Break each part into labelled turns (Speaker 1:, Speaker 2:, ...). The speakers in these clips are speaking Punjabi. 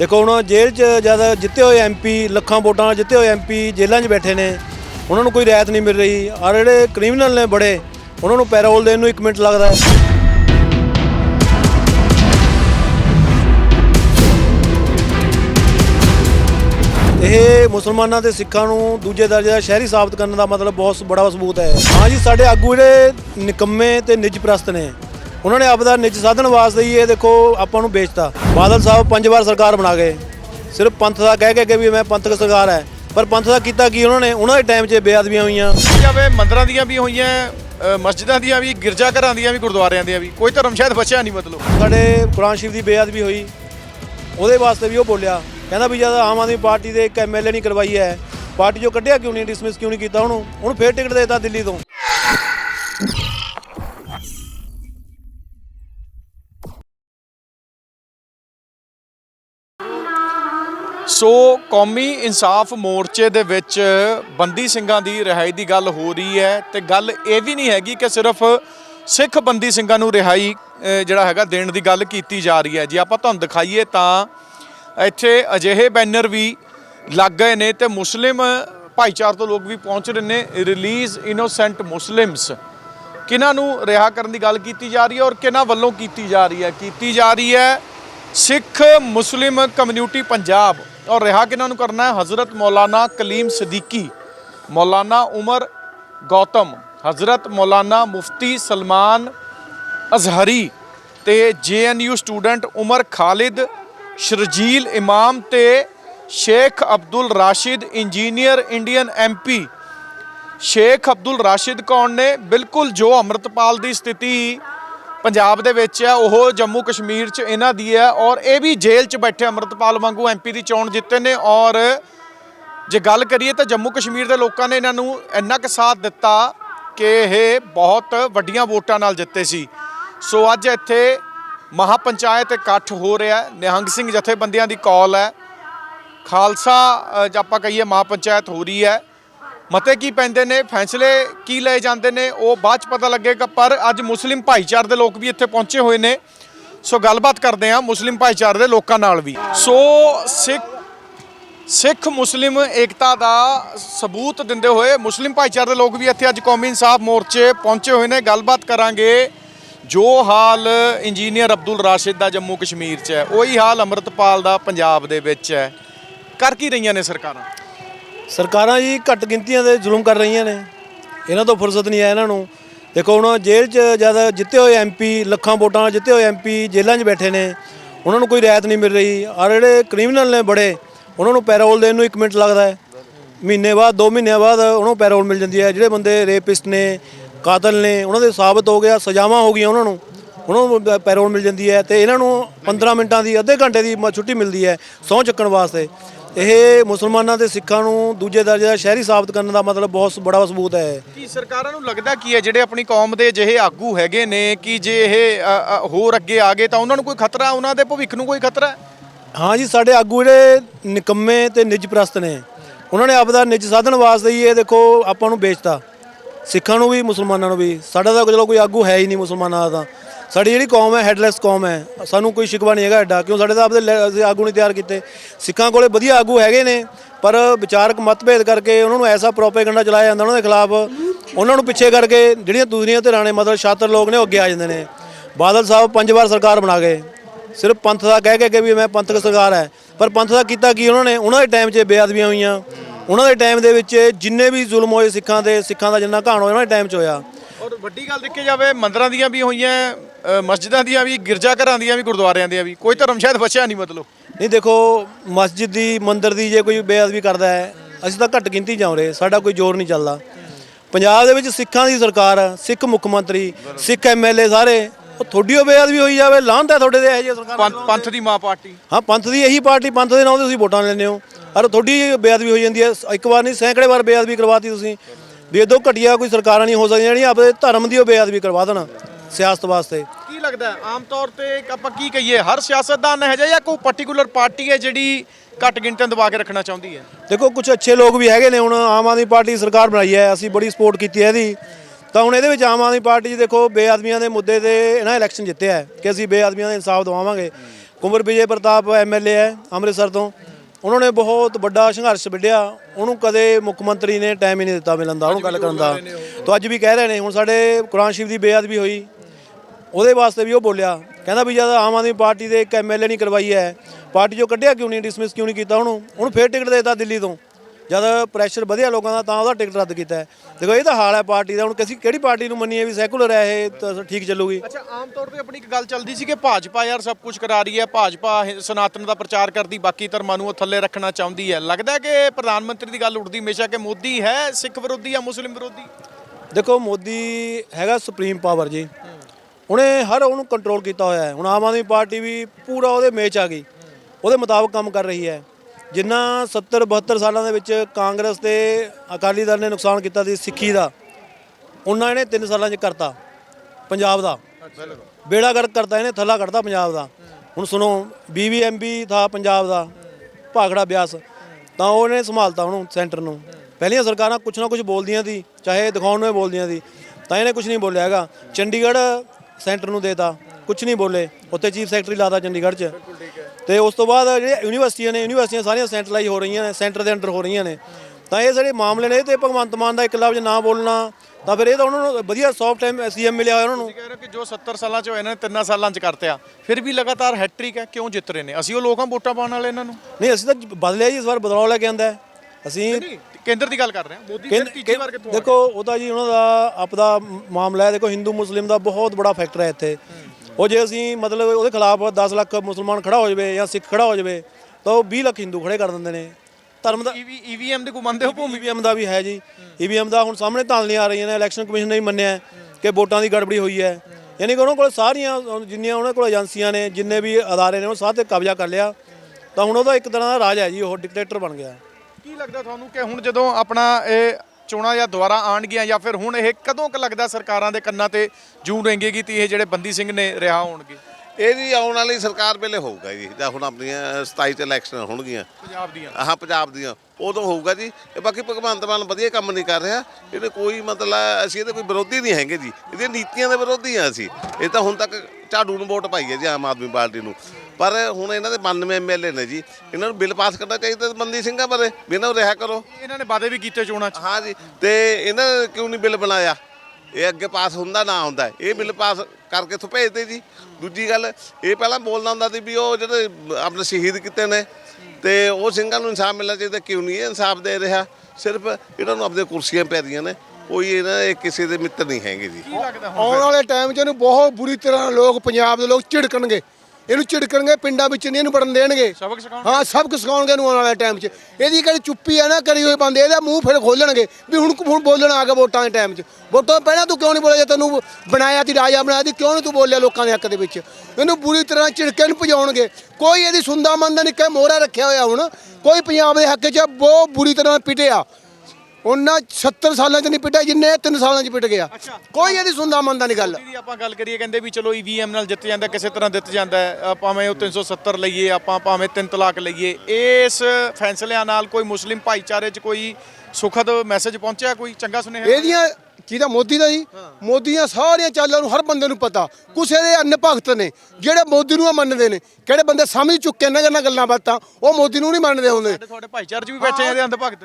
Speaker 1: ਦੇਖੋ ਹੁਣ ਜੇਲ੍ਹ 'ਚ ਜਦ ਜਿੱਤੇ ਹੋਏ ਐਮਪੀ ਲੱਖਾਂ ਵੋਟਾਂ ਨਾਲ ਜਿੱਤੇ ਹੋਏ ਐਮਪੀ ਜੇਲ੍ਹਾਂ 'ਚ ਬੈਠੇ ਨੇ, ਉਹਨਾਂ ਨੂੰ ਕੋਈ ਰਿਆਇਤ ਨਹੀਂ ਮਿਲ ਰਹੀ। ਔਰ ਜਿਹੜੇ ਕ੍ਰਿਮੀਨਲ ਨੇ ਬੜੇ, ਉਹਨਾਂ ਨੂੰ ਪੈਰੋਲ ਦੇਣ ਨੂੰ 1 ਮਿੰਟ ਲੱਗਦਾ ਹੈ। ਇਹ ਮੁਸਲਮਾਨਾਂ ਤੇ ਸਿੱਖਾਂ ਨੂੰ ਦੂਜੇ ਦਰਜੇ ਦਾ ਸ਼ਹਿਰੀ ਸਾਬਤ ਕਰਨ ਦਾ ਮਤਲਬ ਬਹੁਤ ਬੜਾ ਸਬੂਤ ਹੈ। ਹਾਂ ਜੀ, ਸਾਡੇ ਆਗੂ ਜਿਹੜੇ ਨਿਕੰਮੇ ਤੇ ਨਿੱਜ ਪ੍ਰਸਤ ਨੇ ਉਹਨਾਂ ਨੇ ਆਪਦਾ ਨਿੱਜ ਸਾਧਨ ਵਾਸਤੇ ਹੀ ਇਹ ਦੇਖੋ ਆਪਾਂ ਨੂੰ ਵੇਚਤਾ ਬਾਦਲ ਸਾਹਿਬ ਪੰਜ ਵਾਰ ਸਰਕਾਰ ਬਣਾ ਗਏ। ਸਿਰਫ ਪੰਥ ਦਾ ਕਹਿ ਕੇ ਕਿ ਵੀ ਮੈਂ ਪੰਥਕ ਸਰਕਾਰ ਹੈ। ਪਰ ਪੰਥ ਦਾ ਕੀਤਾ ਕੀ ਉਹਨਾਂ ਨੇ? ਉਹਨਾਂ ਦੇ ਟਾਈਮ 'ਚ ਬੇਅਦਬੀਆਂ ਹੋਈਆਂ।
Speaker 2: ਜਾਵੇ ਮੰਦਰਾਂ ਦੀਆਂ ਵੀ ਹੋਈਆਂ ਮਸਜਿਦਾਂ ਦੀਆਂ ਵੀ ਗਿਰਜਾ ਘਰਾਂ ਦੀਆਂ ਵੀ ਗੁਰਦੁਆਰਿਆਂ ਦੀਆਂ ਵੀ। ਕੋਈ ਧਰਮ ਸ਼ਾਇਦ ਬਚਿਆ ਨਹੀਂ ਮਤਲਬ।
Speaker 1: ਸਾਡੇ ਕੁਰਾਨ ਸ਼ਰੀਫ ਦੀ ਬੇਅਦਬੀ ਹੋਈ। ਉਹਦੇ ਵਾਸਤੇ ਵੀ ਉਹ ਬੋਲਿਆ। ਕਹਿੰਦਾ ਵੀ ਜਦ ਆਮ ਆਦਮੀ ਪਾਰਟੀ ਦੇ ਇੱਕ ਐਮਐਲਏ ਨਹੀਂ ਕਰਵਾਈ ਹੈ ਪਾਰਟੀ ਚੋਂ ਕੱਢਿਆ ਕਿਉਂ ਨਹੀਂ ਡਿਸਮਿਸ ਕਿਉਂ ਨਹੀਂ ਕੀਤਾ ਉਹਨੂੰ? ਉਹਨੂੰ ਫੇਰ ਟਿਕਟ ਦੇ ਦਿੱਤਾ ਦਿੱਲੀ ਤੋਂ।
Speaker 2: ਸੋ ਕੌਮੀ ਇਨਸਾਫ ਮੋਰਚੇ ਦੇ ਵਿੱਚ ਬੰਦੀ ਸਿੰਘਾਂ ਦੀ ਰਿਹਾਈ ਦੀ ਗੱਲ ਹੋ ਰਹੀ ਹੈ ਤੇ ਗੱਲ ਇਹ ਵੀ ਨਹੀਂ ਹੈਗੀ ਕਿ ਸਿਰਫ ਸਿੱਖ ਬੰਦੀ ਸਿੰਘਾਂ ਨੂੰ ਰਿਹਾਈ ਜਿਹੜਾ ਹੈਗਾ ਦੇਣ ਦੀ ਗੱਲ ਕੀਤੀ ਜਾ ਰਹੀ ਹੈ। ਜੇ ਆਪਾਂ ਤੁਹਾਨੂੰ ਦਿਖਾਈਏ ਤਾਂ ਇੱਥੇ ਅਜਿਹੇ ਬੈਨਰ ਵੀ ਲੱਗ ਗਏ ਨੇ ਤੇ ਮੁਸਲਿਮ ਭਾਈਚਾਰ ਤੋਂ ਲੋਕ ਵੀ ਪਹੁੰਚ ਰਹੇ ਨੇ। ਰਿਲੀਜ਼ ਇਨੋਸੈਂਟ ਮੁਸਲਿਮਸ ਕਿਹਨਾਂ ਨੂੰ ਰਿਹਾ ਕਰਨ ਦੀ ਗੱਲ ਕੀਤੀ ਜਾ ਰਹੀ ਹੈ ਔਰ ਕਿਹਨਾਂ ਵੱਲੋਂ ਕੀਤੀ ਜਾ ਰਹੀ ਹੈ? ਕੀਤੀ ਜਾ ਰਹੀ ਹੈ ਸਿੱਖ ਮੁਸਲਿਮ ਕਮਿਊਨਿਟੀ ਪੰਜਾਬ। ਔਰ ਰਿਹਾ ਕਿਹਨਾਂ ਨੂੰ ਕਰਨਾ ਹੈ? ਹਜ਼ਰਤ ਮੌਲਾਨਾ ਕਲੀਮ ਸਦੀਕੀ, ਮੌਲਾਨਾ ਉਮਰ ਗੌਤਮ, ਹਜ਼ਰਤ ਮੌਲਾਨਾ ਮੁਫਤੀ ਸਲਮਾਨ ਅਜ਼ਹਰੀ ਤੇ ਜੇਐਨਯੂ ਸਟੂਡੈਂਟ ਉਮਰ ਖਾਲਿਦ, ਸ਼ਰਜੀਲ ਇਮਾਮ ਤੇ Sheikh Abdul Rashid, engineer Indian MP Sheikh Abdul Rashid ਕੌਣ ਨੇ? ਬਿਲਕੁਲ ਜੋ ਅੰਮ੍ਰਿਤਪਾਲ ਦੀ ਸਥਿਤੀ ਪੰਜਾਬ ਦੇ ਵਿੱਚ ਹੈ ਉਹ ਜੰਮੂ ਕਸ਼ਮੀਰ 'ਚ ਇਹਨਾਂ ਦੀ ਹੈ ਔਰ ਇਹ ਵੀ ਜੇਲ੍ਹ 'ਚ ਬੈਠੇ ਅੰਮ੍ਰਿਤਪਾਲ ਵਾਂਗੂ ਐਮਪੀ ਦੀ ਚੋਣ ਜਿੱਤੇ ਨੇ ਔਰ ਜੇ ਗੱਲ ਕਰੀਏ ਤਾਂ ਜੰਮੂ ਕਸ਼ਮੀਰ ਦੇ ਲੋਕਾਂ ਨੇ ਇਹਨਾਂ ਨੂੰ ਇੰਨਾ ਕੁ ਸਾਥ ਦਿੱਤਾ ਕਿ ਇਹ ਬਹੁਤ ਵੱਡੀਆਂ ਵੋਟਾਂ ਨਾਲ ਜਿੱਤੇ ਸੀ। ਸੋ ਅੱਜ ਇੱਥੇ ਮਹਾਪੰਚਾਇਤ ਇਕੱਠ ਹੋ ਰਿਹਾ ਨਿਹੰਗ ਸਿੰਘ ਜਥੇਬੰਦੀਆਂ ਦੀ ਕਾਲ ਹੈ। ਖਾਲਸਾ ਅ, ਜੇ ਆਪਾਂ ਕਹੀਏ ਮਹਾਪੰਚਾਇਤ ਹੋ ਰਹੀ ਹੈ ਮਤੇ ਕੀ ਪੈਂਦੇ ਨੇ, ਫੈਸਲੇ ਕੀ ਲਏ ਜਾਂਦੇ ਨੇ, ਉਹ ਬਾਅਦ ਚ ਪਤਾ ਲੱਗੇਗਾ, ਪਰ ਅੱਜ ਮੁਸਲਿਮ ਭਾਈਚਾਰੇ ਦੇ ਲੋਕ ਵੀ ਇੱਥੇ ਪਹੁੰਚੇ ਹੋਏ ਨੇ। ਸੋ ਗੱਲਬਾਤ ਕਰਦੇ ਹਾਂ ਮੁਸਲਿਮ ਭਾਈਚਾਰੇ ਦੇ ਲੋਕਾਂ ਨਾਲ ਵੀ। ਸੋ ਸਿੱਖ ਸਿੱਖ ਮੁਸਲਿਮ ਏਕਤਾ ਦਾ ਸਬੂਤ ਦਿੰਦੇ ਹੋਏ ਮੁਸਲਿਮ ਭਾਈਚਾਰੇ ਦੇ ਲੋਕ ਵੀ ਇੱਥੇ ਅੱਜ ਕੌਮੀ ਇਨਸਾਫ ਮੋਰਚੇ ਪਹੁੰਚੇ ਹੋਏ ਨੇ। ਗੱਲਬਾਤ ਕਰਾਂਗੇ ਜੋ ਹਾਲ ਇੰਜੀਨੀਅਰ ਅਬਦੁਲ ਰਾਸ਼ਿਦ ਦਾ ਜੰਮੂ ਕਸ਼ਮੀਰ 'ਚ ਹੈ। ਉਹੀ ਹਾਲ ਅੰਮ੍ਰਿਤਪਾਲ ਦਾ ਪੰਜਾਬ ਦੇ ਵਿੱਚ ਹੈ। ਕਰ ਕੀ ਰਹੀਆਂ ਨੇ ਸਰਕਾਰਾਂ?
Speaker 1: ਸਰਕਾਰਾਂ ਜੀ ਘੱਟ ਗਿਣਤੀਆਂ ਦੇ ਜ਼ੁਲਮ ਕਰ ਰਹੀਆਂ ਨੇ। ਇਹਨਾਂ ਤੋਂ ਫੁਰਸਤ ਨਹੀਂ ਹੈ ਇਹਨਾਂ ਨੂੰ। ਦੇਖੋ ਹੁਣ ਜੇਲ੍ਹ 'ਚ ਜਦ ਜਿੱਤੇ ਹੋਏ ਐਮਪੀ ਲੱਖਾਂ ਵੋਟਾਂ ਨਾਲ ਜਿੱਤੇ ਹੋਏ ਐਮਪੀ ਜੇਲ੍ਹਾਂ 'ਚ ਬੈਠੇ ਨੇ। ਉਹਨਾਂ ਨੂੰ ਕੋਈ ਰਿਆਇਤ ਨਹੀਂ ਮਿਲ ਰਹੀ। ਔਰ ਜਿਹੜੇ ਕ੍ਰਿਮੀਨਲ ਨੇ ਬੜੇ, ਉਹਨਾਂ ਨੂੰ ਪੈਰੋਲ ਦੇਣ ਨੂੰ 1 ਮਿੰਟ ਲੱਗਦਾ ਹੈ। ਮਹੀਨੇ ਬਾਅਦ 2 ਮਹੀਨਿਆਂ ਬਾਅਦ ਉਹਨਾਂ ਨੂੰ ਪੈਰੋਲ ਮਿਲ ਜਾਂਦੀ ਹੈ। ਜਿਹੜੇ ਬੰਦੇ ਰੇਪਿਸਟ ਨੇ, ਕਾਤਲ ਨੇ, ਉਹਨਾਂ ਦੇ ਸਾਬਤ ਹੋ ਗਿਆ, ਸਜ਼ਾਵਾਂ ਹੋ ਗਈਆਂ ਉਹਨਾਂ ਨੂੰ। ਉਹਨਾਂ ਨੂੰ ਪ- ਪੈਰੋਲ ਮਿਲ ਜਾਂਦੀ ਹੈ ਤੇ ਇਹਨਾਂ ਨੂੰ 15 ਮਿੰਟਾਂ ਦੀ, ਅੱਧੇ ਘੰਟੇ ਦੀ ਮ- ਛੁੱਟੀ ਮਿਲਦੀ ਹੈ ਸਹੁੰ ਚੱਕਣ ਵਾਸਤੇ। ਇਹ ਮੁਸਲਮਾਨਾਂ ਤੇ ਸਿੱਖਾਂ ਨੂੰ ਦੂਜੇ ਦਰਜੇ ਦਾ ਸ਼ਹਿਰੀ ਸਾਬਤ ਕਰਨ ਦਾ ਮਤਲਬ ਬਹੁਤ ਬੜਾ ਸਬੂਤ ਹੈ।
Speaker 2: ਕੀ ਸਰਕਾਰਾਂ ਨੂੰ ਲੱਗਦਾ ਕੀ ਹੈ? ਜਿਹੜੇ ਆਪਣੀ ਕੌਮ ਦੇ ਜਿਹੇ ਆਗੂ ਹੈਗੇ ਨੇ ਕਿ ਜੇ ਇਹ ਅ, ਅ, ਹੋਰ ਅੱਗੇ ਆ ਗਏ ਤਾਂ ਉਹਨਾਂ ਨੂੰ ਕੋਈ ਖਤਰਾ ਉਹਨਾਂ ਦੇ ਭਵਿੱਖ ਨੂੰ ਕੋਈ ਖਤਰਾ? ਹੈ
Speaker 1: ਹਾਂ ਜੀ ਸਾਡੇ ਆਗੂ ਜਿਹੜੇ ਨਿਕੰਮੇ ਤੇ ਨਿੱਜ ਪ੍ਰਸਤ ਨੇ ਉਹਨਾਂ ਨੇ ਆਪਦਾ ਨਿੱਜ ਸਾਧਨ ਵਾਸਤੇ ਹੀ ਇਹ ਦੇਖੋ ਆਪਾਂ ਨੂੰ ਵੇਚਤਾ। ਸਿੱਖਾਂ ਨੂੰ ਵੀ ਮੁਸਲਮਾਨਾਂ ਨੂੰ ਵੀ। ਸਾਡਾ ਤਾਂ ਚਲੋ ਕੋਈ ਆਗੂ ਹੈ ਹੀ ਨਹੀਂ ਮੁਸਲਮਾਨਾਂ ਦਾ ਤਾਂ। ਸਾਡੀ ਜਿਹੜੀ ਕੌਮ ਹੈ ਹੈਡਲੈਸ ਕੌਮ ਹੈ, ਸਾਨੂੰ ਕੋਈ ਸ਼ਿਕਵਾ ਨਹੀਂ ਹੈਗਾ ਐਡਾ। ਕਿਉਂ? ਸਾਡੇ ਤਾਂ ਆਪਦੇ ਲੈ- ਅਸੀਂ ਆਗੂ ਨਹੀਂ ਤਿਆਰ ਕੀਤੇ। ਸਿੱਖਾਂ ਕੋਲੇ ਵਧੀਆ ਆਗੂ ਹੈਗੇ ਨੇ, ਪਰ ਵਿਚਾਰਕ ਮਤਭੇਦ ਕਰਕੇ ਉਹਨਾਂ ਨੂੰ ਐਸਾ ਪ੍ਰੋਪੇਗੈਂਡਾ ਚਲਾਇਆ ਜਾਂਦਾ, ਉਹਨਾਂ ਦੇ ਖਿਲਾਫ ਉਹਨਾਂ ਨੂੰ ਪਿੱਛੇ ਕਰਕੇ ਜਿਹੜੀਆਂ ਦੂਜੀਆਂ ਧਿਰਾਂ ਨੇ ਮਤਲਬ ਛਾਤਰ ਲੋਕ ਨੇ, ਉਹ ਅੱਗੇ ਆ ਜਾਂਦੇ ਨੇ। ਬਾਦਲ ਸਾਹਿਬ ਪੰਜ ਵਾਰ ਸਰਕਾਰ ਬਣਾ ਗਏ। ਸਿਰਫ ਪੰਥ ਦਾ ਕਹਿ ਕੇ ਕਿ ਵੀ ਮੈਂ ਪੰਥਕ ਸਰਕਾਰ ਹੈ। ਪਰ ਪੰਥ ਦਾ ਕੀਤਾ ਕੀ ਉਹਨਾਂ ਨੇ? ਉਹਨਾਂ ਦੇ ਟਾਈਮ 'ਚ ਬੇਅਦਬੀਆਂ ਹੋਈਆਂ। ਉਹਨਾਂ ਦੇ ਟਾਈਮ ਦੇ ਵਿੱਚ ਜਿੰਨੇ ਵੀ ਜ਼ੁਲਮ ਹੋਏ ਸਿੱਖਾਂ ਦੇ, ਸਿੱਖਾਂ ਦਾ ਜਿੰਨਾ ਘਾਣ ਹੋਇਆ, ਉਹਨਾਂ ਦੇ ਟਾਈਮ 'ਚ ਹੋਇਆ।
Speaker 2: ਔਰ ਵੱਡੀ ਗੱਲ ਦੇਖੀ ਜਾਵੇ, ਮੰਦਰਾਂ ਦੀਆਂ ਵੀ ਹੋਈਆਂ ਅ, ਮਸਜਿਦਾਂ ਦੀਆਂ ਵੀ ਗਿਰਜਾ ਘਰਾਂ ਦੀਆਂ ਵੀ ਗੁਰਦੁਆਰਿਆਂ ਦੀਆਂ ਵੀ ਕੋਈ ਧਰਮ ਸ਼ਾਇਦ ਬਚਿਆ ਨਹੀਂ ਮਤਲਬ।
Speaker 1: ਨਹੀਂ ਦੇਖੋ ਮਸਜਿਦ ਦੀ ਮੰਦਿਰ ਦੀ ਜੇ ਕੋਈ ਬੇਅਦਬੀ ਕਰਦਾ ਹੈ ਅਸੀਂ ਤਾਂ ਘੱਟ ਗਿਣਤੀ ਜਾਉ ਰਹੇ ਸਾਡਾ ਕੋਈ ਜ਼ੋਰ ਨਹੀਂ ਚੱਲਦਾ। ਪੰਜਾਬ ਦੇ ਵਿੱਚ ਸਿੱਖਾਂ ਦੀ ਸਰਕਾਰ ਸਿੱਖ ਮੁੱਖ ਮੰਤਰੀ ਸਿੱਖ ਐਮਐਲਏ ਸਾਰੇ ਉਹ ਤੁਹਾਡੀ ਉਹ ਬੇਅਦਬੀ ਹੋਈ ਜਾਵੇ ਲਾਹਨਤ ਹੈ ਤੁਹਾਡੇ ਦੇ ਇਹੋ ਜਿਹੇ ਸਰਕਾਰ
Speaker 2: ਪੰਥ- ਪੰਥ ਦੀ ਮਾਂ ਪਾਰਟੀ।
Speaker 1: ਹਾਂ ਪੰਥ ਦੀ ਇਹੀ ਪਾਰਟੀ ਪੰਥ ਦੇ ਨਾਂ ਤੇ ਤੁਸੀਂ ਵੋਟਾਂ ਲੈਂਦੇ ਹੋ। ਔਰ ਤੁਹਾਡੀ ਬੇਅਦਬੀ ਹੋਈ ਜਾਂਦੀ ਹੈ ਇੱਕ ਵਾਰ ਨਹੀਂ ਸੈਂਕੜੇ ਵਾਰ ਬੇਅਦਬੀ ਕਰਵਾਤੀ ਤੁਸੀਂ। ਵੀ ਇਦੋਂ ਘਟੀਆ ਕੋਈ ਸਰਕਾਰਾਂ ਨਹੀਂ ਹੋ ਸਕਦੀਆਂ ਜਿਹੜੀਆਂ ਆਪਣੇ ਧਰਮ ਦੀ ਉਹ ਬੇਅਦਬੀ ਕਰਵਾ ਦੇਣ। ਸਿਆਸਤ ਵਾਸਤੇ।
Speaker 2: ਕੀ ਲੱਗਦਾ ਹੈ? ਆਮ ਤੌਰ ਤੇ ਆਪਾਂ ਕੀ ਕਹੀਏ? ਹਰ ਸਿਆਸਤਦਾਨ ਹੈ ਜਾਂ ਕੋਈ ਪਾਰਟਿਕੂਲਰ ਪਾਰਟੀ ਹੈ ਜਿਹੜੀ ਘੱਟ ਗਿਣਤੀਆਂ ਦਬਾ ਕੇ ਰੱਖਣਾ ਚਾਹੁੰਦੀ ਹੈ?
Speaker 1: ਦੇਖੋ ਕੁਝ ਅੱਛੇ ਲੋਕ ਵੀ ਹੈਗੇ ਨੇ ਹੁਣ ਆਮ ਆਦਮੀ ਪਾਰਟੀ ਸਰਕਾਰ ਬਣਾਈ ਹੈ ਅਸੀਂ ਬੜੀ ਸਪੋਰਟ ਕੀਤੀ ਹੈ ਇਹਦੀ। ਤਾਂ ਹੁਣ ਇਹਦੇ ਵਿੱਚ ਆਮ ਆਦਮੀ ਪਾਰਟੀ 'ਚ ਦੇਖੋ ਬੇਆਦਮੀਆਂ ਦੇ ਮੁੱਦੇ ਤੇ ਇਹਨਾਂ ਇਲੈਕਸ਼ਨ ਜਿੱਤਿਆ ਹੈ ਕਿ ਅਸੀਂ ਬੇਆਦਮੀਆਂ ਦਾ ਇਨਸਾਫ ਦਿਵਾਵਾਂਗੇ। ਕੁੰਵਰ ਵਿਜੇ ਪ੍ਰਤਾਪ ਐਮਐਲਏ ਹੈ ਅੰਮ੍ਰਿਤਸਰ ਤੋਂ। ਉਹਨਾਂ ਨੇ ਬਹੁਤ ਵੱਡਾ ਸੰਘਰਸ਼ ਵਿੱਢਿਆ। ਉਹਨੂੰ ਕਦੇ ਮੁੱਖ ਮੰਤਰੀ ਨੇ ਟਾਈਮ ਹੀ ਨਹੀਂ ਦਿੱਤਾ ਮਿਲਣ ਦਾ ਉਹਨੂੰ ਗੱਲ ਕਰਨ ਦਾ। ਤਾਂ ਅੱਜ ਵੀ ਕਹਿ ਰਹੇ ਨੇ ਹੁਣ ਸਾਡੇ ਕੁਰਾਨ ਸ਼ਰੀਫ ਦੀ ਬੇਅਦਬੀ ਹੋਈ। ਉਹਦੇ ਵਾਸਤੇ ਵੀ ਉਹ ਬੋਲਿਆ ਕਹਿੰਦਾ ਵੀ ਜਦ ਆਮ ਆਦਮੀ ਪਾਰਟੀ ਦੇ ਇੱਕ ਐਮਐਲਏ ਨਹੀਂ ਕਰਵਾਈ ਹੈ ਪਾਰਟੀ ਚੋਂ ਕੱਢਿਆ ਕਿਉਂ ਨਹੀਂ ਡਿਸਮਿਸ ਕਿਉਂ ਨਹੀਂ ਕੀਤਾ ਉਹਨੂੰ? ਉਹਨੂੰ ਫੇਰ ਟਿਕਟ ਦੇਤਾ ਦਿੱਲੀ ਤੋਂ। ਜਦ ਪ੍ਰੈਸ਼ਰ ਵਧਿਆ ਲੋਕਾਂ ਦਾ ਤਾਂ ਉਹਦਾ ਟਿਕਟ ਰੱਦ ਕੀਤਾ। ਦੇਖੋ ਇਹ ਤਾਂ ਹਾਲ ਹੈ ਪਾਰਟੀ ਦਾ ਹੁਣ ਕਿਸੇ ਕਿਹੜੀ ਪਾਰਟੀ ਨੂੰ ਮੰਨੀਏ ਵੀ ਸੈਕੂਲਰ ਹੈ ਇਹ ਤਾਂ ਠੀਕ ਚੱਲੂਗੀ।
Speaker 2: ਅੱਛਾ ਆਮ ਤੌਰ ਤੇ ਆਪਣੀ ਇੱਕ ਗੱਲ ਚੱਲਦੀ ਸੀ ਕਿ ਭਾਜਪਾ ਯਾਰ ਸਭ ਕੁਝ ਕਰਾ ਰਹੀ ਹੈ ਭਾਜਪਾ ਸਨਾਤਨ ਦਾ ਪ੍ਰਚਾਰ ਕਰਦੀ ਬਾਕੀ ਧਰਮਾਂ ਨੂੰ ਉਹ ਥੱਲੇ ਰੱਖਣਾ ਚਾਹੁੰਦੀ ਹੈ। ਲੱਗਦਾ ਕਿ ਪ੍ਰਧਾਨ ਮੰਤਰੀ ਦੀ ਗੱਲ ਉੱਠਦੀ ਹਮੇਸ਼ਾ ਕਿ ਮੋਦੀ ਹੈ ਸਿੱਖ ਵਿਰੋਧੀ ਜਾਂ ਮੁਸਲਿਮ ਵਿਰੋਧੀ?
Speaker 1: ਦੇਖੋ ਮੋਦੀ ਹੈਗਾ ਸੁਪਰੀਮ ਪਾਵਰ ਜੀ। ਉਹਨੇ ਹਰ ਉਹਨੂੰ ਕੰਟਰੋਲ ਕੀਤਾ ਹੋਇਆ ਹੈ। ਹੁਣ ਆਮ ਆਦਮੀ ਪਾਰਟੀ ਵੀ ਪੂਰਾ ਉਹਦੇ ਮੇਚ ਆ ਗਈ। ਉਹਦੇ ਮੁਤਾਬਕ ਕੰਮ ਕਰ ਰਹੀ ਹੈ। ਜਿੰਨਾ 70 72 ਸਾਲਾਂ ਦੇ ਵਿੱਚ ਕਾਂਗਰਸ ਤੇ ਅਕਾਲੀ ਦਲ ਨੇ ਨੁਕਸਾਨ ਕੀਤਾ ਸੀ ਸਿੱਖੀ ਦਾ ਉਹਨਾਂ ਇਹਨੇ 3 ਸਾਲਾਂ 'ਚ ਕਰਤਾ, ਪੰਜਾਬ ਦਾ। ਬੇੜਾ ਗਰਕ ਕਰਤਾ, ਇਹਨੇ ਥੱਲਾ ਕੱਢਤਾ ਪੰਜਾਬ ਦਾ। ਹੁਣ ਸੁਣੋ ਬੀਬੀਐਮਬੀ ਥਾ ਪੰਜਾਬ ਦਾ, ਭਾਖੜਾ ਬਿਆਸ। ਤਾਂ ਉਹਨੇ ਸੰਭਾਲਤਾ ਉਹਨੂੰ ਸੈਂਟਰ ਨੂੰ। ਪਹਿਲੀਆਂ ਸਰਕਾਰਾਂ ਕੁਛ ਨਾ ਕੁਛ ਬੋਲਦੀਆਂ ਸੀ, ਚਾਹੇ ਦਿਖਾਉਣ ਨੂੰ ਬੋਲਦੀਆਂ ਸੀ। ਤਾਂ ਇਹਨੇ ਕੁਛ ਨਹੀਂ ਬੋਲਿਆ ਹੈਗਾ। ਚੰਡੀਗੜ੍ਹ ਸੈਂਟਰ ਨੂੰ ਦੇਤਾ ਕੁਛ ਨਹੀਂ ਬੋਲੇ। ਉੱਥੇ ਚੀਫ ਸੈਕਟਰੀ ਲਾਤਾ ਚੰਡੀਗੜ੍ਹ 'ਚ। ਤੇ ਉਸ ਤੋਂ ਬਾਅਦ ਜਿਹੜੇ ਯੂਨੀਵਰਸਿਟੀਆਂ ਨੇ ਯੂਨੀਵਰਸਿਟੀਆਂ ਸਾਰੀਆਂ ਸੈਂਟਰਲਾਈਜ਼ ਹੋ ਰਹੀਆਂ ਨੇ ਸੈਂਟਰ ਦੇ ਅੰਡਰ ਹੋ ਰਹੀਆਂ ਨੇ। ਤਾਂ ਇਹ ਜਿਹੜੇ ਮਾਮਲੇ ਨੇ ਇਹ ਤੇ ਭਗਵੰਤ ਮਾਨ ਦਾ ਇੱਕ ਲਫ਼ਜ਼ ਨਾ ਬੋਲਣਾ ਤਾਂ ਫਿਰ ਇਹ ਤਾਂ ਉਹਨਾਂ ਨੂੰ ਵਧੀਆ ਸੌਫਟ ਟਾਈਮ ਸੀਐਮ ਮਿਲਿਆ ਹੋਇਆ ਉਹਨਾਂ ਨੂੰ।
Speaker 2: ਕਹਿ ਰਹੇ ਕਿ ਜੋ 70 ਸਾਲਾਂ ਚ ਹੋਏ ਨੇ ਤਿੰਨਾਂ ਸਾਲਾਂ ਚ ਕਰਤਿਆ। ਫਿਰ ਵੀ ਲਗਾਤਾਰ ਹੈਟ੍ਰਿਕ ਹੈ ਕਿਉਂ ਜਿੱਤ ਰਹੇ ਨੇ? ਅਸੀਂ ਉਹ ਲੋਕਾਂ ਵੋਟਾਂ ਪਾਉਣ ਵਾਲੇ ਇਹਨਾਂ ਨੂੰ।
Speaker 1: ਨਹੀਂ ਅਸੀਂ ਤਾਂ ਬਦਲਿਆ ਜੀ ਇਸ ਵਾਰ ਬਦਲਾਅ ਲੈ ਕੇ ਆਂਦਾ ਹੈ। ਅਸੀਂ
Speaker 2: ਨਹੀਂ ਕੇਂਦਰ ਦੀ ਗੱਲ ਕਰ ਰਹੇ ਹਾਂ। ਮੋਦੀ ਫਿਰ ਤੀਜੀ ਵਾਰ ਕਿੱਥੋਂ ਆ
Speaker 1: ਦੇਖੋ ਉਹਦਾ ਜੀ ਉਹਨਾਂ ਦਾ ਆਪਦਾ ਮਾਮਲਾ ਹੈ। ਦੇਖੋ ਹਿੰਦੂ ਮੁਸਲਿਮ ਦਾ ਬਹੁਤ ਬੜਾ ਫੈਕਟਰ ਹੈ ਇੱਥੇ। ਉਹ ਜੇ ਅਸੀਂ ਮਤਲਬ ਉਹਦੇ ਖਿਲਾਫ 10 ਲੱਖ ਮੁਸਲਮਾਨ ਖੜਾ ਹੋ ਜਾਵੇ ਜਾਂ ਸਿੱਖ ਖੜਾ ਹੋ ਜਾਵੇ ਤਾਂ ਉਹ 20 ਲੱਖ ਹਿੰਦੂ ਖੜੇ ਕਰ ਦਿੰਦੇ ਨੇ। ਧਰਮ ਦਾ
Speaker 2: ਈਵੀ ਈਵੀਐਮ ਦੇ ਕੋ ਮੰਨਦੇ ਹੋ ਭੂਮੀ।
Speaker 1: ਈਵੀਐਮ ਦਾ ਵੀ ਹੈ ਜੀ। ਈਵੀਐਮ ਦਾ ਹੁਣ ਸਾਹਮਣੇ ਧਾਂਦਲੀਆਂ ਆ ਰਹੀਆਂ ਨੇ ਇਲੈਕਸ਼ਨ ਕਮਿਸ਼ਨ ਨੇ ਮੰਨਿਆ ਹੈ ਕਿ ਵੋਟਾਂ ਦੀ ਗੜਬੜੀ ਹੋਈ ਹੈ। ਯਾਨੀ ਕਿ ਉਹਨਾਂ ਕੋਲ ਸਾਰੀਆਂ ਜਿੰਨੀਆਂ ਉਹਨਾਂ ਕੋਲ ਏਜੰਸੀਆਂ ਨੇ ਜਿੰਨੇ ਵੀ ਅਦਾਰੇ ਨੇ ਉਹ ਸਾਹ ਤੇ ਕਬਜ਼ਾ ਕਰ ਲਿਆ। ਤਾਂ ਹੁਣ ਉਹਦਾ ਇੱਕ ਤਰ੍ਹਾਂ ਦਾ ਰਾਜ ਹੈ ਜੀ ਉਹ ਡਿਕਟੇਟਰ ਬਣ ਗਿਆ।
Speaker 2: ਕੀ ਲੱਗਦਾ ਤੁਹਾਨੂੰ ਕਿ ਹੁਣ ਜਦੋਂ ਆਪਣਾ ਇਹ ਚੋਣਾਂ ਜਾਂ ਦੁਬਾਰਾ ਆਣਗੀਆਂ ਜਾਂ ਫਿਰ ਹੁਣ ਇਹ ਕਦੋਂ ਕੁ ਲੱਗਦਾ ਸਰਕਾਰਾਂ ਦੇ ਕੰਨਾਂ ਤੇ ਜੂੰ ਰੇਂਗੇਗੀ ਤੇ ਇਹ ਜਿਹੜੇ ਬੰਦੀ ਸਿੰਘ ਨੇ ਰਿਹਾ ਹੋਣਗੇ?
Speaker 3: ਇਹ ਜੀ ਆਉਣ ਵਾਲੀ ਸਰਕਾਰ ਵੇਲੇ ਹੋਊਗਾ ਜੀ ਜਾਂ ਹੁਣ ਆਪਣੀਆਂ 27 ਚ ਇਲੈਕਸ਼ਨ ਹੋਣਗੀਆਂ।
Speaker 2: ਪੰਜਾਬ ਦੀਆਂ।
Speaker 3: ਆਹ ਪੰਜਾਬ ਦੀਆਂ। ਉਦੋਂ ਹੋਊਗਾ ਜੀ। ਇਹ ਬਾਕੀ ਭਗਵੰਤ ਮਾਨ ਵਧੀਆ ਕੰਮ ਨਹੀਂ ਕਰ ਰਿਹਾ। ਇਹਦੇ ਕੋਈ ਮਤਲਬ ਅਸੀਂ ਇਹਦੇ ਕੋਈ ਵਿਰੋਧੀ ਨਹੀਂ ਹੈਗੇ ਜੀ। ਇਹਦੀਆਂ ਨੀਤੀਆਂ ਦੇ ਵਿਰੋਧੀ ਆ ਅਸੀਂ। ਇਹ ਤਾਂ ਹੁਣ ਤੱਕ ਝਾੜੂ ਨੂੰ ਵੋਟ ਪਾਈ ਹੈ ਜੀ ਆਮ ਆਦਮੀ ਪਾਰਟੀ ਨੂੰ। ਪਰ ਹੁਣ ਇਹਨਾਂ ਦੇ 92 ਐਮਐਲਏ ਨੇ ਜੀ। ਇਹਨਾਂ ਨੂੰ ਬਿੱਲ ਪਾਸ ਕਰਨਾ ਚਾਹੀਦਾ ਬੰਦੀ ਸਿੰਘਾਂ ਬਾਰੇ ਵੀ ਇਹਨਾਂ ਨੂੰ ਰਿਹਾ ਕਰੋ।
Speaker 2: ਇਹਨਾਂ ਨੇ ਵਾਅਦੇ ਵੀ ਕੀਤੇ ਚੋਣਾਂ 'ਚ।
Speaker 3: ਹਾਂ ਜੀ ਤੇ ਇਹਨਾਂ ਨੇ ਕਿਉਂ ਨਹੀਂ ਬਿੱਲ ਬਣਾਇਆ? ਇਹ ਅੱਗੇ ਪਾਸ ਹੁੰਦਾ ਨਾ ਹੁੰਦਾ। ਇਹ ਬਿੱਲ ਪਾਸ ਕਰਕੇ ਇੱਥੋਂ ਭੇਜਦੇ ਜੀ। ਦੂਜੀ ਗੱਲ ਇਹ ਪਹਿਲਾਂ ਬੋਲਦਾ ਹੁੰਦਾ ਸੀ ਵੀ ਉਹ ਜਿਹੜੇ ਆਪਣੇ ਸ਼ਹੀਦ ਕੀਤੇ ਨੇ ਤੇ ਉਹ ਸਿੰਘਾਂ ਨੂੰ ਇਨਸਾਫ ਮਿਲਣਾ ਚਾਹੀਦਾ। ਕਿਉਂ ਨਹੀਂ ਇਹ ਇਨਸਾਫ ਦੇ ਰਿਹਾ? ਸਿਰਫ ਇਹਨਾਂ ਨੂੰ ਆਪਣੀਆਂ ਕੁਰਸੀਆਂ ਪੈ ਰਹੀਆਂ ਨੇ। ਕੋਈ ਇਹਨਾਂ ਇਹ ਕਿਸੇ ਦੇ ਮਿੱਤਰ ਨਹੀਂ ਹੈਗੇ ਜੀ।
Speaker 2: ਕੀ ਲੱਗਦਾ ਹੁਣ
Speaker 4: ਆਉਣ ਵਾਲੇ ਟਾਈਮ 'ਚ ਇਹਨੂੰ ਬਹੁਤ ਬੁਰੀ ਤਰ੍ਹਾਂ ਲੋਕ ਪੰਜਾਬ ਦੇ ਲੋਕ ਝਿੜਕਣਗੇ। ਇਹਨੂੰ ਝਿੜਕਣਗੇ ਪਿੰਡਾਂ ਵਿੱਚ ਨਹੀਂ ਇਹਨੂੰ ਵੜਨ ਦੇਣਗੇ।
Speaker 2: ਸਬਕ ਸਿਖਾਉਣ?
Speaker 4: ਹਾਂ ਸਭ ਕੁਝ ਸਿਖਾਉਣਗੇ ਇਹਨੂੰ ਆਉਣ ਵਾਲੇ ਟਾਈਮ 'ਚ। ਇਹਦੀ ਕਿਹੜੀ ਚੁੱਪੀ ਆ ਨਾ ਕਰੀ ਹੋਈ ਬੰਦੇ ਇਹਦਾ ਮੂੰਹ ਫਿਰ ਖੋਲਣਗੇ ਵੀ ਹੁਣ ਹੁਣ ਬੋਲਣ ਆ ਗਿਆ ਵੋਟਾਂ ਦੇ ਟਾਈਮ 'ਚ। ਵੋਟਾਂ ਪਹਿਲਾਂ ਤੂੰ ਕਿਉਂ ਨਹੀਂ ਬੋਲਿਆ ਜੇ ਤੈਨੂੰ ਬਣਾਇਆ ਤੀ ਰਾਜਾ ਬਣਾਇਆ ਤੀ ਕਿਉਂ ਨਹੀਂ ਤੂੰ ਬੋਲਿਆ ਲੋਕਾਂ ਦੇ ਹੱਕ ਦੇ ਵਿੱਚ? ਇਹਨੂੰ ਬੁਰੀ ਤਰ੍ਹਾਂ ਝਿੜਕੇ ਨੂੰ ਭਜਾਉਣਗੇ। ਕੋਈ ਇਹਦੀ ਸੁੰਦਾ ਮੰਦਾ ਨਹੀਂ ਕਿ ਮੋਹਰਾ ਰੱਖਿਆ ਹੋਇਆ ਹੁਣ? ਕੋਈ ਪੰਜਾਬ ਦੇ ਹੱਕ 'ਚ ਬਹੁਤ ਬੁਰੀ ਤਰ੍ਹਾਂ ਪਿਟਿਆ। ਉਹਨਾਂ 70 ਸਾਲਾਂ 'ਚ ਨਹੀਂ ਪਿਟਿਆ ਜਿੰਨੇ 3 ਸਾਲਾਂ 'ਚ ਪਿਟ ਗਿਆ। ਕੋਈ ਇਹਦੀ ਸੁੰਦਾ ਮੰਦਾ ਨਹੀਂ ਗੱਲ।
Speaker 2: ਦੀ ਆਪਾਂ ਗੱਲ ਕਰੀਏ ਕਹਿੰਦੇ ਵੀ ਚਲੋ ਈਵੀਐਮ ਨਾਲ ਜਿੱਤ ਜਾਂਦਾ ਕਿਸੇ ਤਰ੍ਹਾਂ ਜਿੱਤ ਜਾਂਦਾ ਹੈ, ਭਾਵੇਂ ਉਹ 370 ਲਈਏ ਆਪਾਂ ਭਾਵੇਂ ਤਿੰਨ ਤਲਾਕ ਲਈਏ ਇਸ ਫੈਸਲਿਆਂ ਨਾਲ ਕੋਈ ਮੁਸਲਿਮ ਭਾਈਚਾਰੇ 'ਚ ਕੋਈ ਸੁਖਦ ਮੈਸੇਜ ਪਹੁੰਚਿਆ ਕੋਈ ਚੰਗਾ ਸੁਨੇਹਾ?
Speaker 4: ਇਹਦੀਆਂ ਕਿਹਦਾ ਮੋਦੀ ਦਾ ਜੀ? ਮੋਦੀ ਦੀਆਂ ਸਾਰੀਆਂ ਚਾਲਾਂ ਨੂੰ ਹਰ ਬੰਦੇ ਨੂੰ ਪਤਾ। ਕੁਛ ਇਹਦੇ ਅੰਨ ਭਗਤ ਨੇ ਜਿਹੜੇ ਮੋਦੀ ਨੂੰ ਮੰਨਦੇ ਨੇ ਕਿਹੜੇ ਬੰਦੇ ਸਮਝ ਚੁੱਕੇ ਨੇ ਗੱਲਾਂ ਬਾਤਾਂ ਉਹ ਮੋਦੀ ਨੂੰ ਨਹੀਂ ਮੰਨਦੇ ਹੁੰਦੇ।
Speaker 2: ਤੁਹਾਡੇ ਭਾਈਚਾਰੇ 'ਚ ਵੀ ਬੈਠੇ ਆ ਇਹਦੇ ਅੰਧ ਭਗਤ।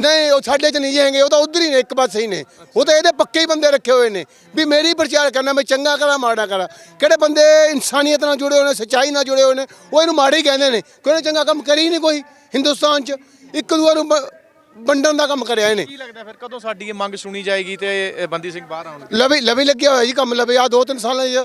Speaker 4: ਨਹੀਂ ਉਹ ਸਾਡੇ ਚ ਨਹੀਂ ਹੈਗੇ ਉਹ ਤਾਂ ਉਧਰ ਹੀ ਨੇ ਇੱਕ ਪਾਸੇ ਹੀ ਨੇ। ਉਹ ਤਾਂ ਇਹਦੇ ਪੱਕੇ ਹੀ ਬੰਦੇ ਰੱਖੇ ਹੋਏ ਨੇ। ਵੀ ਮੇਰੀ ਪ੍ਰਚਾਰ ਕਰਨਾ ਮੈਂ ਚੰਗਾ ਕਰਾਂ ਮਾੜਾ ਕਰਾਂ। ਕਿਹੜੇ ਬੰਦੇ ਇਨਸਾਨੀਅਤ ਨਾਲ ਜੁੜੇ ਹੋਏ ਨੇ ਸੱਚਾਈ ਨਾਲ ਜੁੜੇ ਹੋਏ ਨੇ ਉਹ ਇਹਨੂੰ ਮਾੜੇ ਹੀ ਕਹਿੰਦੇ ਨੇ। ਕੋਈ ਚੰਗਾ ਕੰਮ ਕਰੀ ਨਹੀਂ ਕੋਈ ਹਿੰਦੁਸਤਾਨ ਚ? ਇੱਕ ਦੂਆ ਨੂੰ ਵੰਡਣ ਦਾ ਕੰਮ ਕਰਿਆ ਇਹਨੇ।
Speaker 2: ਕੀ ਲੱਗਦਾ ਫਿਰ ਕਦੋਂ ਸਾਡੀ ਇਹ ਮੰਗ ਸੁਣੀ ਜਾਏਗੀ ਤੇ ਬੰਦੀ ਸਿੰਘ ਬਾਹਰ ਆਉਣਗੇ?
Speaker 4: ਲਵੇ ਲਵੇ ਲੱਗਿਆ ਹੋਇਆ ਜੀ ਕੰਮ ਲਵੇ ਆ ਦੋ ਤਿੰਨ ਸਾਲਾਂ ਚ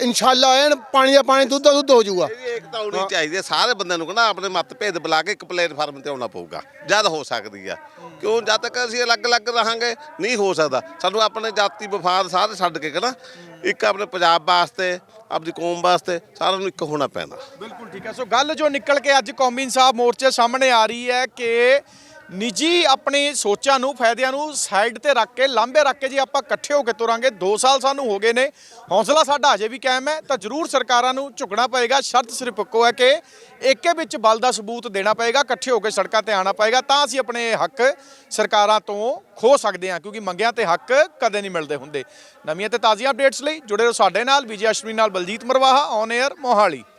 Speaker 4: ਇਨਸ਼ਾਅੱਲਾ ਐਨ ਪਾਣੀ ਦਾ ਪਾਣੀ ਦੁੱਧ ਦਾ ਦੁੱਧ ਹੋ ਜਾਊਗਾ।
Speaker 3: ਇਹ ਏਕਤਾ ਹੋਣੀ ਚਾਹੀਦੀ ਹੈ ਸਾਰੇ ਬੰਦਿਆਂ ਨੂੰ ਕਹਿੰਦਾ ਆਪਣੇ ਮਤ ਭੇਦ ਬੁਲਾ ਕੇ ਇੱਕ ਪਲੇਟਫਾਰਮ ਤੇ ਆਉਣਾ ਪਊਗਾ ਜਦ ਹੋ ਸਕਦੀ ਆ। ਕਿਉਂ ਜਦ ਤੱਕ ਅਸੀਂ ਅਲੱਗ-ਅਲੱਗ ਰਹਾਂਗੇ ਨਹੀਂ ਹੋ ਸਕਦਾ। ਸਾਨੂੰ ਆਪਣੇ ਜਾਤੀ ਵਫਾਦ ਸਾਰੇ ਛੱਡ ਕੇ ਕਹਿੰਦਾ ਇੱਕ ਆਪਣੇ ਪੰਜਾਬ ਵਾਸਤੇ ਆਪਣੀ ਕੌਮ ਵਾਸਤੇ ਸਾਰਿਆਂ ਨੂੰ ਇੱਕ ਹੋਣਾ ਪੈਣਾ।
Speaker 2: ਬਿਲਕੁਲ ਠੀਕ ਹੈ। ਸੋ ਗੱਲ ਜੋ ਨਿਕਲ ਕੇ ਅੱਜ ਕੌਮੀ ਇਨਸਾਫ ਮੋਰਚੇ ਸਾਹਮਣੇ ਆ ਰਹੀ ਹੈ ਕਿ ਨਿੱਜੀ ਆਪਣੀ ਸੋਚਾਂ ਨੂੰ, ਫਾਇਦਿਆਂ ਨੂੰ ਸਾਈਡ ਤੇ ਰੱਖ ਕੇ, ਲਾਂਭੇ ਰੱਖ ਕੇ ਜੇ ਆਪਾਂ ਇਕੱਠੇ ਹੋ ਕੇ ਤੁਰਾਂਗੇ 2 ਸਾਲ ਸਾਨੂੰ ਹੋ ਗਏ ਨੇ, ਹੌਸਲਾ ਸਾਡਾ ਅਜੇ ਵੀ ਕਾਇਮ ਹੈ, ਤਾਂ ਜ਼ਰੂਰ ਸਰਕਾਰਾਂ ਨੂੰ ਝੁਕਣਾ ਪਏਗਾ। ਸ਼ਰਤ ਸਿਰਫ ਇੱਕੋ ਹੈ ਕਿ ਏਕੇ ਵਿੱਚ ਬਲ ਦਾ ਸਬੂਤ ਦੇਣਾ ਪਏਗਾ, ਇਕੱਠੇ ਹੋ ਕੇ ਸੜਕਾਂ ਤੇ ਆਣਾ ਪਏਗਾ, ਤਾਂ ਅਸੀਂ ਆਪਣੇ ਹੱਕ ਸਰਕਾਰਾਂ ਤੋਂ ਖੋ ਸਕਦੇ ਹਾਂ, ਕਿਉਂਕਿ ਮੰਗਿਆਂ ਤੇ ਹੱਕ ਕਦੇ ਨਹੀਂ ਮਿਲਦੇ ਹੁੰਦੇ। ਨਵੀਆਂ ਤੇ ਤਾਜ਼ੀਆਂ ਅਪਡੇਟਸ ਲਈ ਜੁੜੇ ਰਹੋ ਸਾਡੇ ਨਾਲ, ਵਿਜੇ ਅਸ਼ਮੀ ਨਾਲ ਬਲਜੀਤ ਮਰਵਾਹਾ ਔਨ 에ਅਰ ਮੋਹਾਲੀ।